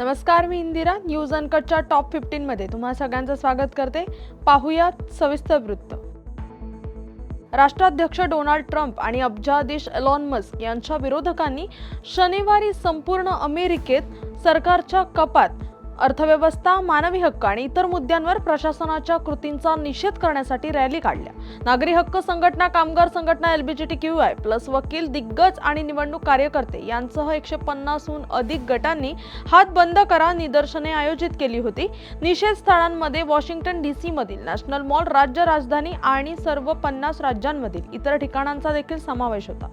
नमस्कार मी इंदिरा. न्यूज अनकटच्या टॉप फिफ्टीनमध्ये तुम्हा सगळ्यांचं स्वागत करते. पाहूयात सविस्तर वृत्त. राष्ट्राध्यक्ष डोनाल्ड ट्रम्प आणि अब्जाधीश एलॉन मस्क यांच्या विरोधकांनी शनिवारी संपूर्ण अमेरिकेत सरकारच्या कपात अर्थव्यवस्था मानवी हक्क आणि इतर मुद्द्यांवर प्रशासनाच्या कृतींचा निषेध करण्यासाठी रॅली काढल्या. नागरी हक्क संघटना कामगार संघटना एलबीजीटी क्यू आय प्लस वकील दिग्गज आणि निवडणूक कार्यकर्ते यांसह एकशे पन्नासहून अधिक गटांनी हात बंद करा निदर्शने आयोजित केली होती. निषेध स्थळांमध्ये वॉशिंग्टन डी सी मधील नॅशनल मॉल राज्य राजधानी आणि सर्व पन्नास राज्यांमधील इतर ठिकाणांचा देखील समावेश होता.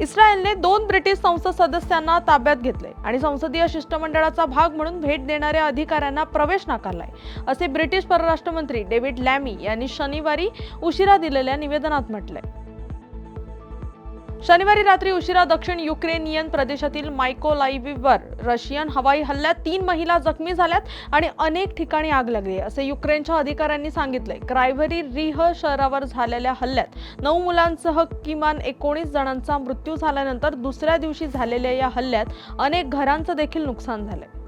इस्रायलने दोन ब्रिटिश संसद सदस्यांना ताब्यात घेतले आणि संसदीय शिष्टमंडळाचा भाग म्हणून भेट देणाऱ्या अधिकाऱ्यांना प्रवेश नाकारलाय. असे ब्रिटिश परराष्ट्र मंत्री डेव्हिड लॅमी यांनी शनिवारी उशिरा दिलेल्या निवेदनात म्हटलंय. शनिवारी रात्री उशिरा दक्षिण युक्रेनियन प्रदेशातील मायकोलाइव्हवर रशियन हवाई हल्ल्यात तीन महिला जखमी झाल्यात आणि अनेक ठिकाणी आग लागली असे युक्रेनच्या अधिकाऱ्यांनी सांगितले क्रायव्हरी रिह शहरावर झालेल्या हल्ल्यात नऊ मुलांसह किमान एकोणीस जणांचा मृत्यू झाल्यानंतर दुसऱ्या दिवशी झालेल्या या हल्ल्यात अनेक घरांचं देखील नुकसान झालंय.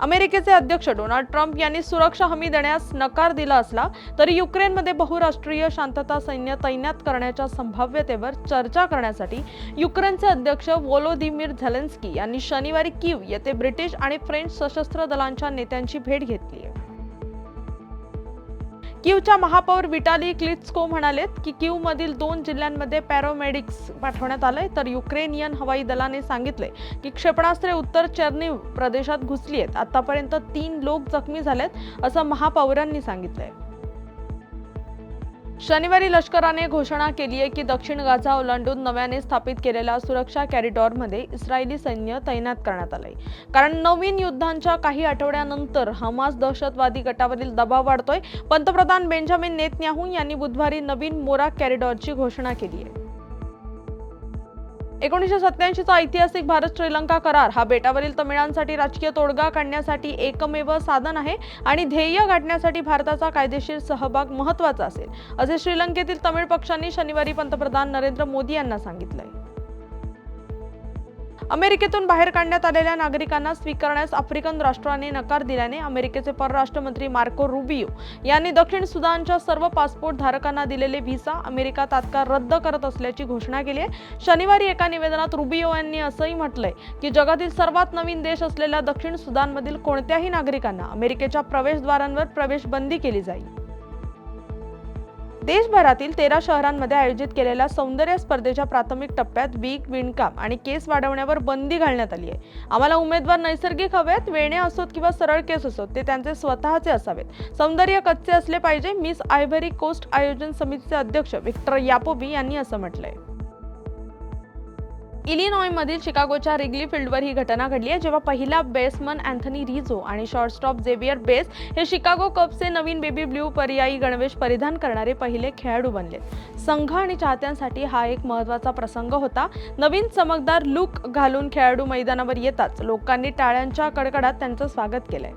अमेरिकेचे अध्यक्ष डोनाल्ड ट्रम्प यांनी सुरक्षा हमी देण्यास नकार दिला असला तरी युक्रेनमध्ये बहुराष्ट्रीय शांतता सैन्य तैनात करण्याच्या संभाव्यतेवर चर्चा करण्यासाठी युक्रेनचे अध्यक्ष वोलोदिमीर झेलेन्स्की यांनी शनिवारी कीव येथे ब्रिटिश आणि फ्रेंच सशस्त्र दलांच्या नेत्यांची भेट घेतली आहे. किवच्या महापौर विटाली क्लिट्सको म्हणालेत की क्यूमधील दोन जिल्ह्यांमध्ये पॅरोमेडिक्स पाठवण्यात आलंय. तर युक्रेनियन हवाई दलाने सांगितले की क्षेपणास्त्रे उत्तर चेर्निव प्रदेशात घुसली आहेत. आतापर्यंत तीन लोक जखमी झालेत असं महापौरांनी सांगितलंय. शनिवारी लष्कराने घोषणा केली आहे की दक्षिण गाझा ओलांडून नव्याने स्थापित केलेल्या सुरक्षा कॅरिडॉरमध्ये इस्रायली सैन्य तैनात करण्यात आलंय. कारण नवीन युद्धांच्या काही आठवड्यानंतर हमास दहशतवादी गटावरील दबाव वाढतोय. पंतप्रधान बेंजामिन नेतन्याहू यांनी बुधवारी नवीन मोरा कॅरिडॉरची घोषणा केली आहे. एकोणीसशे सत्त्याऐंशीचा ऐतिहासिक भारत श्रीलंका करार. हा बेटावरील तमिळांसाठी राजकीय तोडगा काढण्यासाठी एकमेव साधन आहे आणि ध्येय गाठण्यासाठी भारताचा कायदेशीर सहभाग महत्त्वाचा असेल. असे श्रीलंकेतील तमिळ पक्षांनी शनिवारी पंतप्रधान नरेंद्र मोदी यांना सांगितलंय. अमेरिकेतून बाहेर काढण्यात आलेल्या नागरिकांना स्वीकारण्यास आफ्रिकन राष्ट्राने नकार दिल्याने अमेरिकेचे परराष्ट्रमंत्री मार्को रुबियो यांनी दक्षिण सुदानच्या सर्व पासपोर्ट धारकांना दिलेले व्हिसा अमेरिका तात्काळ रद्द करत असल्याची घोषणा केली आहे. शनिवारी एका निवेदनात रुबियो यांनी असंही म्हटलंय की जगातील सर्वात नवीन देश असलेल्या दक्षिण सुदानमधील कोणत्याही नागरिकांना अमेरिकेच्या प्रवेशद्वारांवर प्रवेश बंदी केली जाईल. देशभरातील तेरा शहरांमध्ये आयोजित केलेल्या सौंदर्य स्पर्धेच्या प्राथमिक टप्प्यात वीक विणकाम आणि केस वाढवण्यावर बंदी घालण्यात आली आहे. आम्हाला उमेदवार नैसर्गिक हवेत वेणे असोत किंवा सरळ केस असोत ते त्यांचे स्वतःचे असावेत. सौंदर्य कच्चे असले पाहिजे मिस आयव्हरी कोस्ट आयोजन समितीचे अध्यक्ष विक्टर यापोबी यांनी असं म्हटलंय. इलिनॉयमधील शिकागोच्या रिगली फील्डवर ही घटना घडली आहे जेव्हा पहिला बेसमन अँथनी रिझो आणि शॉर्टस्टॉप झेवियर बेस हे शिकागो कपचे नवीन बेबी ब्ल्यू पर्यायी गणवेश परिधान करणारे पहिले खेळाडू बनले. संघ आणि चाहत्यांसाठी हा एक महत्त्वाचा प्रसंग होता. नवीन चमकदार लुक घालून खेळाडू मैदानावर येताच लोकांनी टाळ्यांच्या कडकडात त्यांचं स्वागत केलंय.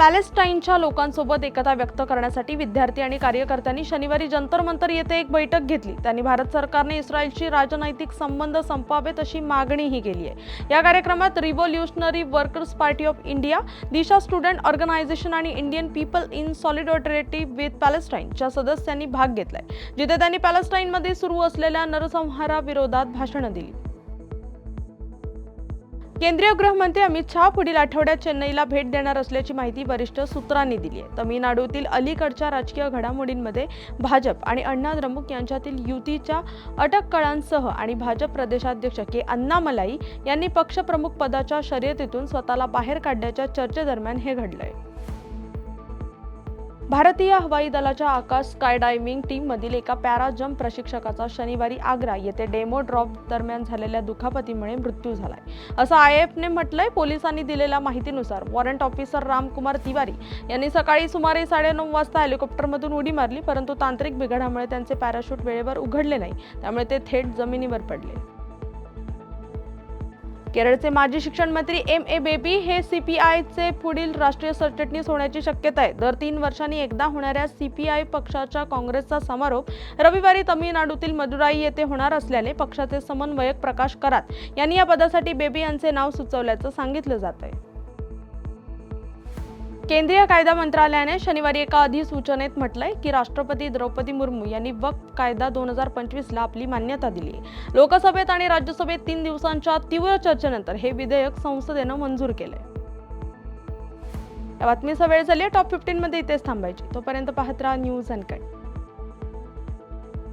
पॅलेस्टाईनच्या लोकांसोबत एकता व्यक्त करण्यासाठी विद्यार्थी आणि कार्यकर्त्यांनी शनिवारी जंतर मंतर येथे एक बैठक घेतली. त्यांनी भारत सरकारने इस्रायलशी राजनैतिक संबंध संपावेत अशी मागणीही केली आहे. या कार्यक्रमात revolutionary workers party of India Disha student organization आणि Indian people in solidarity with पॅलेस्टाईनच्या सदस्यांनी भाग घेतलाय जिथे त्यांनी पॅलेस्टाईनमध्ये सुरू असलेल्या नरसंहाराविरोधात भाषणं दिली. केंद्रीय गृहमंत्री अमित शहा पुढील आठवड्यात चेन्नईला भेट देणार असल्याची माहिती वरिष्ठ सूत्रांनी दिली आहे. तमिळनाडूतील अलीकडच्या राजकीय घडामोडींमध्ये भाजप आणि अण्णा द्रमुक यांच्यातील युतीच्या अटककळांसह आणि भाजप प्रदेशाध्यक्ष के अण्णामलाई यांनी पक्षप्रमुख पदाच्या शर्यतीतून स्वतःला बाहेर काढण्याच्या चर्चेदरम्यान हे घडलंय. भारतीय हवाई दलाच्या आकाश स्काय डायव्हिंग टीममधील एका पॅरा जम्प प्रशिक्षकाचा शनिवारी आग्रा येथे डेमो ड्रॉप दरम्यान झालेल्या दुखापतीमुळे मृत्यू झालाय. असं आय एफने म्हटलंय. पोलिसांनी दिलेल्या माहितीनुसार वॉरंट ऑफिसर रामकुमार तिवारी यांनी सकाळी सुमारे साडेनऊ वाजता हेलिकॉप्टरमधून उडी मारली परंतु तांत्रिक बिघाडामुळे त्यांचे पॅराशूट वेळेवर उघडले नाही. त्यामुळे ते थेट जमिनीवर पडले. केरळचे माजी शिक्षण मंत्री एम ए बेबी हे सीपीआयचे पुढील राष्ट्रीय सरचिटणीस होण्याची शक्यता आहे. दर तीन वर्षांनी एकदा होणाऱ्या सीपीआय पक्षाच्या काँग्रेसचा समारोप रविवारी तमिळनाडूतील मदुराई येथे होणार असल्याने पक्षाचे समन्वयक प्रकाश करात यांनी या पदासाठी बेबी यांचे नाव सुचवल्याचं सांगितलं जात आहे केंद्रीय कायदा मंत्रालयाने शनिवारी एका अधिसूचनेत म्हटलंय की राष्ट्रपती द्रौपदी मुर्मू यांनी वक्फ कायदा दोन हजार पंचवीसला आपली मान्यता दिली. लोकसभेत आणि राज्यसभेत तीन दिवसांच्या तीव्र चर्चेनंतर हे विधेयक संसदेनं मंजूर केलंय. या बातमीचा वेळ झाली टॉप फिफ्टीनमध्ये इथेच थांबायची. तोपर्यंत पाहत राहा न्यूज अँड